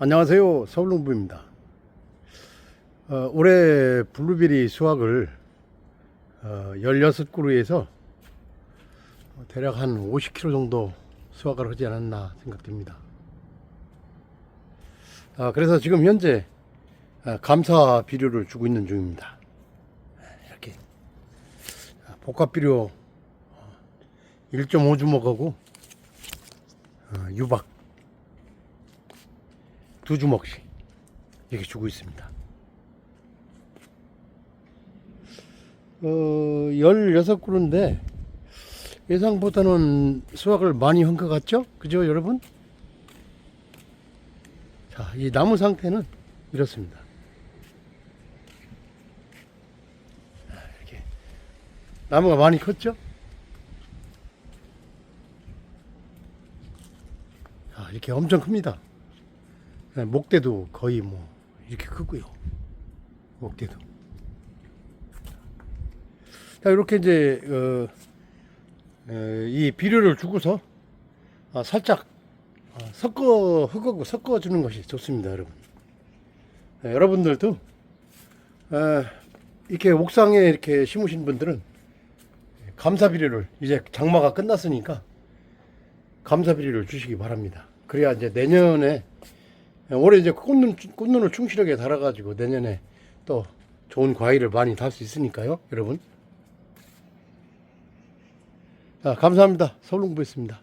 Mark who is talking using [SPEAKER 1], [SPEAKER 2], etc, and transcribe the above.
[SPEAKER 1] 안녕하세요. 서울농부입니다. 어, 올해 블루베리 수확을 어, 16그루에서 대략 한 50kg 정도 수확을 하지 않았나 생각됩니다. 아, 그래서 지금 현재 아, 감사 비료를 주고 있는 중입니다. 이렇게 아, 복합 비료 1.5 주먹하고 어, 유박 두 주먹씩 이렇게 주고 있습니다. 어, 16그루인데 예상보다는 수확을 많이 한 것 같죠? 그죠, 여러분? 자, 이 나무 상태는 이렇습니다. 자, 이렇게 나무가 많이 컸죠? 자, 이렇게 엄청 큽니다. 네, 목대도 거의 뭐 이렇게 크고요. 목대도. 자 이렇게 이제 어, 어, 이 비료를 주고서 아, 살짝 아, 섞어 흙하고 섞어 주는 것이 좋습니다, 여러분. 네, 여러분들도 어, 이렇게 옥상에 이렇게 심으신 분들은 감사 비료를 이제 장마가 끝났으니까 감사 비료를 주시기 바랍니다. 그래야 이제 내년에 올해 이제 꽃눈, 꽃눈을 충실하게 달아가지고 내년에 또 좋은 과일을 많이 달 수 있으니까요, 여러분. 자, 감사합니다. 서울농부였습니다.